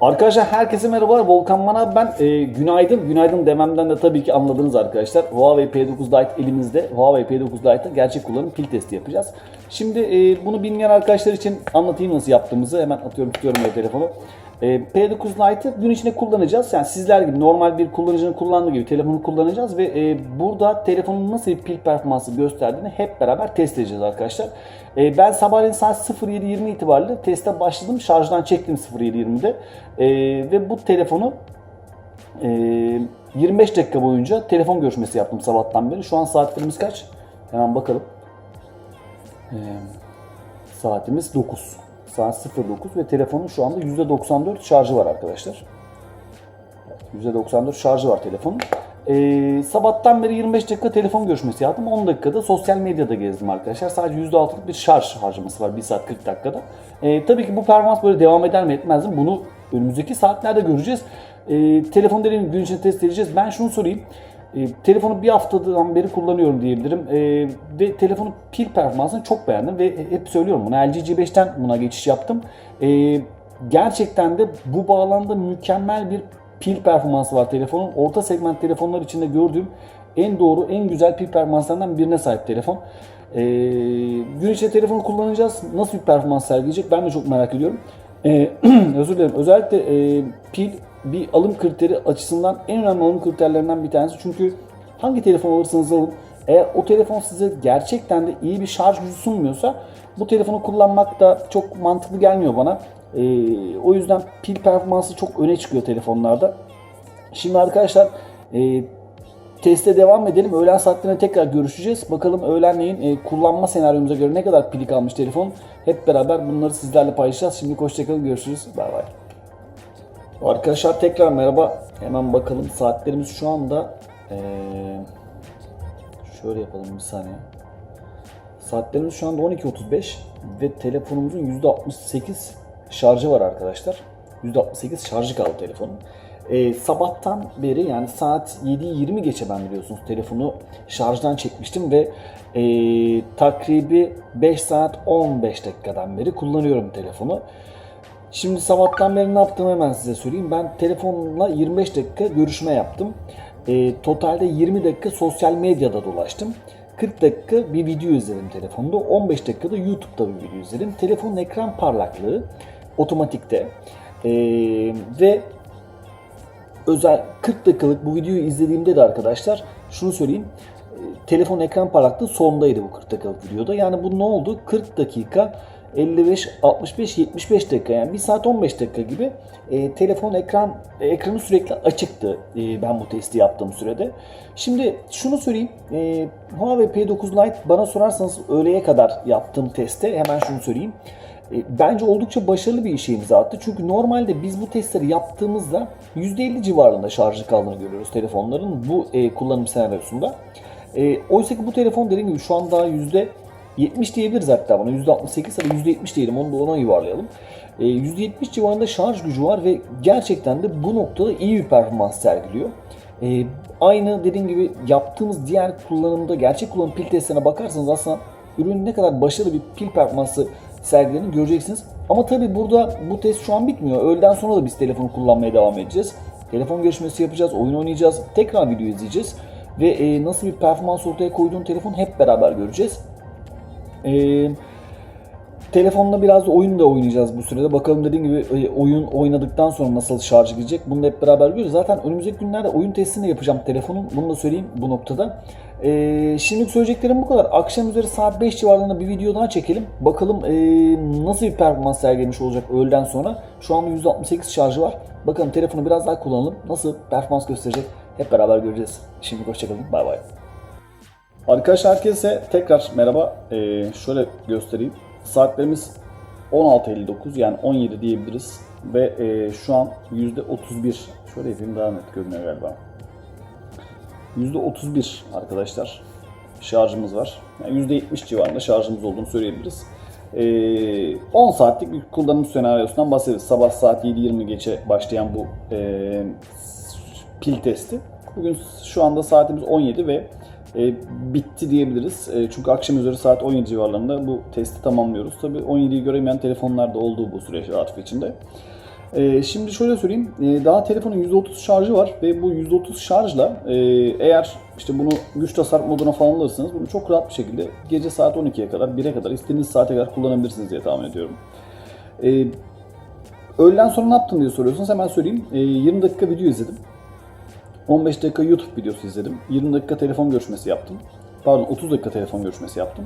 Arkadaşlar herkese merhaba. Volkan Manav ben. Ee, günaydın. Günaydın dememden de tabii ki anladınız arkadaşlar. Huawei P9 Lite elimizde. Huawei P9 Lite'da gerçek kullanım pil testi yapacağız. Şimdi e, bunu bilmeyen arkadaşlar için anlatayım nasıl yaptığımızı. Hemen atıyorum tutuyorum ya telefonu. E, P9 Lite'ı gün içinde kullanacağız. Yani sizler gibi normal bir kullanıcının kullandığı gibi telefonu kullanacağız ve e, burada telefonun nasıl bir pil performansı gösterdiğini hep beraber test edeceğiz arkadaşlar. E, ben sabahleyin saat 07.20 itibariyle teste başladım. Şarjdan çektim 07.20'de. E, ve bu telefonu e, 25 dakika boyunca telefon görüşmesi yaptım sabahtan beri. Şu an saatlerimiz kaç? Hemen bakalım. E, saatimiz 9. Saat 09 ve telefonun şu anda %94 şarjı var arkadaşlar. %94 şarjı var telefonun. Ee, sabahtan beri 25 dakika telefon görüşmesi yaptım. 10 dakikada sosyal medyada gezdim arkadaşlar. Sadece %6'lık bir şarj harcaması var 1 saat 40 dakikada. Ee, tabii ki bu performans böyle devam eder mi etmez mi? Bunu önümüzdeki saatlerde göreceğiz. Ee, telefon dediğim gün içinde test edeceğiz. Ben şunu sorayım. E, telefonu bir haftadan beri kullanıyorum diyebilirim. E, ve telefonun pil performansını çok beğendim ve hep söylüyorum bunu. LG G5'ten buna geçiş yaptım. E, gerçekten de bu bağlamda mükemmel bir pil performansı var telefonun. Orta segment telefonlar içinde gördüğüm en doğru, en güzel pil performanslarından birine sahip telefon. E, gün içinde telefonu kullanacağız. Nasıl bir performans sergileyecek ben de çok merak ediyorum. E, özür dilerim. Özellikle e, pil bir alım kriteri açısından en önemli alım kriterlerinden bir tanesi. Çünkü hangi telefon alırsanız alın eğer o telefon size gerçekten de iyi bir şarj gücü sunmuyorsa bu telefonu kullanmak da çok mantıklı gelmiyor bana. Ee, o yüzden pil performansı çok öne çıkıyor telefonlarda. Şimdi arkadaşlar e, teste devam edelim. Öğlen saatlerinde tekrar görüşeceğiz. Bakalım öğlenleyin e, kullanma senaryomuza göre ne kadar pili kalmış telefon. Hep beraber bunları sizlerle paylaşacağız. Şimdi hoşçakalın görüşürüz. Bay bay. Arkadaşlar tekrar merhaba. Hemen bakalım saatlerimiz şu anda ee, şöyle yapalım bir saniye. Saatlerimiz şu anda 12.35 ve telefonumuzun %68 şarjı var arkadaşlar. %68 şarjı kaldı telefonun. Ee, sabahtan beri yani saat 7.20 geçe ben biliyorsunuz telefonu şarjdan çekmiştim ve e, takribi 5 saat 15 dakikadan beri kullanıyorum telefonu. Şimdi sabahtan beri ne yaptığımı hemen size söyleyeyim. Ben telefonla 25 dakika görüşme yaptım. E, totalde 20 dakika sosyal medyada dolaştım. 40 dakika bir video izledim telefonda. 15 dakikada YouTube'da bir video izledim. Telefonun ekran parlaklığı otomatikte. E, ve özel 40 dakikalık bu videoyu izlediğimde de arkadaşlar şunu söyleyeyim. E, telefon ekran parlaklığı sondaydı bu 40 dakikalık videoda. Yani bu ne oldu? 40 dakika 55, 65, 75 dakika yani 1 saat 15 dakika gibi e, telefon ekran e, ekranı sürekli açıktı e, ben bu testi yaptığım sürede. Şimdi şunu söyleyeyim. E, Huawei P9 Lite bana sorarsanız öğleye kadar yaptığım testte hemen şunu söyleyeyim. E, bence oldukça başarılı bir işe imza attı. Çünkü normalde biz bu testleri yaptığımızda %50 civarında şarjı kaldığını görüyoruz telefonların bu e, kullanım senaryosunda. E, oysa ki bu telefon dediğim gibi şu an daha yüzde 70 diyebiliriz hatta buna. %68 ya da %70 diyelim onu da ona yuvarlayalım. E, %70 civarında şarj gücü var ve gerçekten de bu noktada iyi bir performans sergiliyor. E, aynı dediğim gibi yaptığımız diğer kullanımda gerçek kullanım pil testlerine bakarsanız aslında ürünün ne kadar başarılı bir pil performansı sergilediğini göreceksiniz. Ama tabi burada bu test şu an bitmiyor. Öğleden sonra da biz telefonu kullanmaya devam edeceğiz. Telefon görüşmesi yapacağız, oyun oynayacağız, tekrar video izleyeceğiz. Ve e, nasıl bir performans ortaya koyduğun telefon hep beraber göreceğiz. Ee, telefonla biraz oyun da oynayacağız bu sürede. Bakalım dediğim gibi e, oyun oynadıktan sonra nasıl şarj gidecek. Bunu da hep beraber göreceğiz. Zaten önümüzdeki günlerde oyun testini yapacağım telefonun. Bunu da söyleyeyim bu noktada. Ee, şimdilik söyleyeceklerim bu kadar. Akşam üzeri saat 5 civarlarında bir video daha çekelim. Bakalım e, nasıl bir performans sergilemiş olacak öğleden sonra. Şu anda %68 şarjı var. Bakalım telefonu biraz daha kullanalım. Nasıl performans gösterecek hep beraber göreceğiz. Şimdi hoşçakalın. Bay bay. Arkadaşlar herkese tekrar merhaba. Ee, şöyle göstereyim. Saatlerimiz 16.59 yani 17 diyebiliriz. Ve e, şu an %31. Şöyle yapayım daha net görünüyor galiba. %31 arkadaşlar şarjımız var. Yani %70 civarında şarjımız olduğunu söyleyebiliriz. Ee, 10 saatlik bir kullanım senaryosundan bahsederiz. Sabah saat 7.20 geçe başlayan bu e, pil testi. Bugün şu anda saatimiz 17 ve e, bitti diyebiliriz. E, çünkü akşam üzeri saat 17 civarlarında bu testi tamamlıyoruz. Tabi 17'yi göremeyen telefonlar da olduğu bu süreç Atif içinde. Ee, şimdi şöyle söyleyeyim. Ee, daha telefonun %30 şarjı var ve bu %30 şarjla e, eğer işte bunu güç tasarruf moduna falan alırsanız bunu çok rahat bir şekilde gece saat 12'ye kadar 1'e kadar istediğiniz saate kadar kullanabilirsiniz diye tahmin ediyorum. Ee, öğleden sonra ne yaptın diye soruyorsunuz. Hemen söyleyeyim. Ee, 20 dakika video izledim. 15 dakika YouTube videosu izledim. 20 dakika telefon görüşmesi yaptım. Pardon 30 dakika telefon görüşmesi yaptım.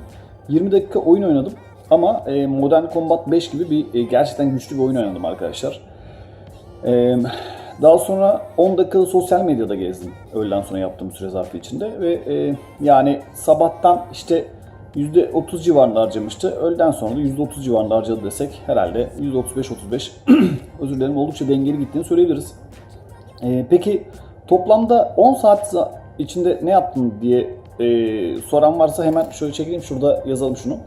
20 dakika oyun oynadım. Ama e, Modern Combat 5 gibi bir e, gerçekten güçlü bir oyun oynadım arkadaşlar. E, daha sonra 10 dakikada sosyal medyada gezdim öğleden sonra yaptığım süre zarfı içinde ve e, yani sabahtan işte %30 civarında harcamıştı. Öğleden sonra da %30 civarında harcadı desek herhalde %35-35 özür dilerim oldukça dengeli gittiğini söyleyebiliriz. Ee, peki toplamda 10 saat içinde ne yaptın diye e, soran varsa hemen şöyle çekeyim şurada yazalım şunu.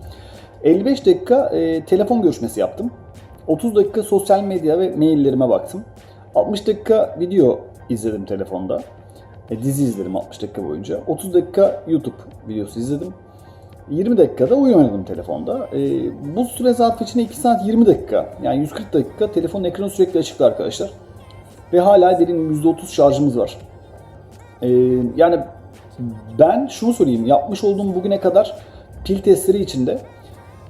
55 dakika e, telefon görüşmesi yaptım. 30 dakika sosyal medya ve maillerime baktım. 60 dakika video izledim telefonda. E, dizi izledim 60 dakika boyunca. 30 dakika YouTube videosu izledim. 20 dakikada oyun oynadım telefonda. E, bu süre zarfı içinde 2 saat 20 dakika yani 140 dakika telefonun ekranı sürekli açıktı arkadaşlar. Ve hala dediğim gibi %30 şarjımız var. Ee, yani ben şunu söyleyeyim. Yapmış olduğum bugüne kadar pil testleri içinde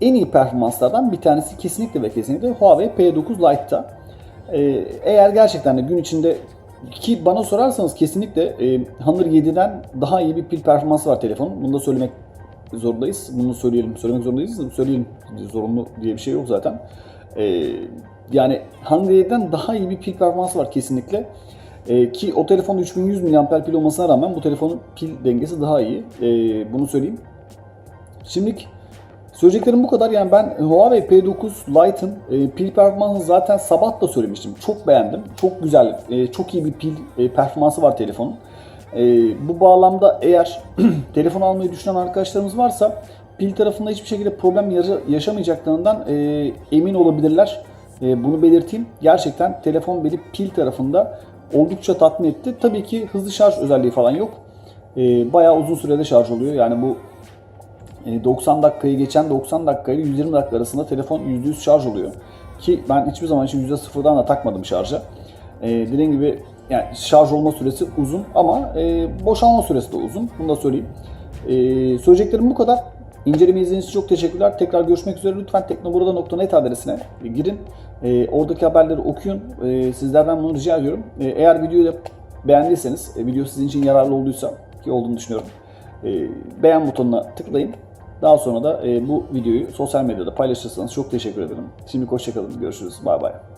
en iyi performanslardan bir tanesi kesinlikle ve kesinlikle Huawei P9 Lite'ta. Ee, eğer gerçekten de gün içinde ki bana sorarsanız kesinlikle e, Honor 7'den daha iyi bir pil performansı var telefonun. Bunu da söylemek zorundayız. Bunu söyleyelim. Söylemek zorundayız. Söyleyelim. Zorunlu diye bir şey yok zaten. Ee, yani Honor 7'den daha iyi bir pil performansı var kesinlikle. Ee, ki o telefonda 3100 mAh pil olmasına rağmen bu telefonun pil dengesi daha iyi. Ee, bunu söyleyeyim. Şimdilik söyleyeceklerim bu kadar. Yani ben Huawei P9 Lite'ın e, pil performansını zaten sabah da söylemiştim. Çok beğendim. Çok güzel, e, çok iyi bir pil e, performansı var telefonun. E, bu bağlamda eğer telefon almayı düşünen arkadaşlarımız varsa pil tarafında hiçbir şekilde problem yaşa- yaşamayacaklarından e, emin olabilirler. E, bunu belirteyim. Gerçekten telefon beni pil tarafında oldukça tatmin etti. Tabii ki hızlı şarj özelliği falan yok. E, bayağı uzun sürede şarj oluyor. Yani bu e, 90 dakikayı geçen 90 dakika ile 120 dakika arasında telefon %100 şarj oluyor. Ki ben hiçbir zaman için %0'dan da takmadım şarja. E, dediğim gibi yani şarj olma süresi uzun ama e, boşalma süresi de uzun. Bunu da söyleyeyim. E, söyleyeceklerim bu kadar. İnceleme izlediğiniz için çok teşekkürler. Tekrar görüşmek üzere. Lütfen teknoburada.net adresine girin. E, oradaki haberleri okuyun. E, sizlerden bunu rica ediyorum. E, eğer videoyu beğendiyseniz, e, video sizin için yararlı olduysa ki olduğunu düşünüyorum. E, beğen butonuna tıklayın. Daha sonra da e, bu videoyu sosyal medyada paylaşırsanız çok teşekkür ederim. Şimdi hoşçakalın. Görüşürüz. Bay bay.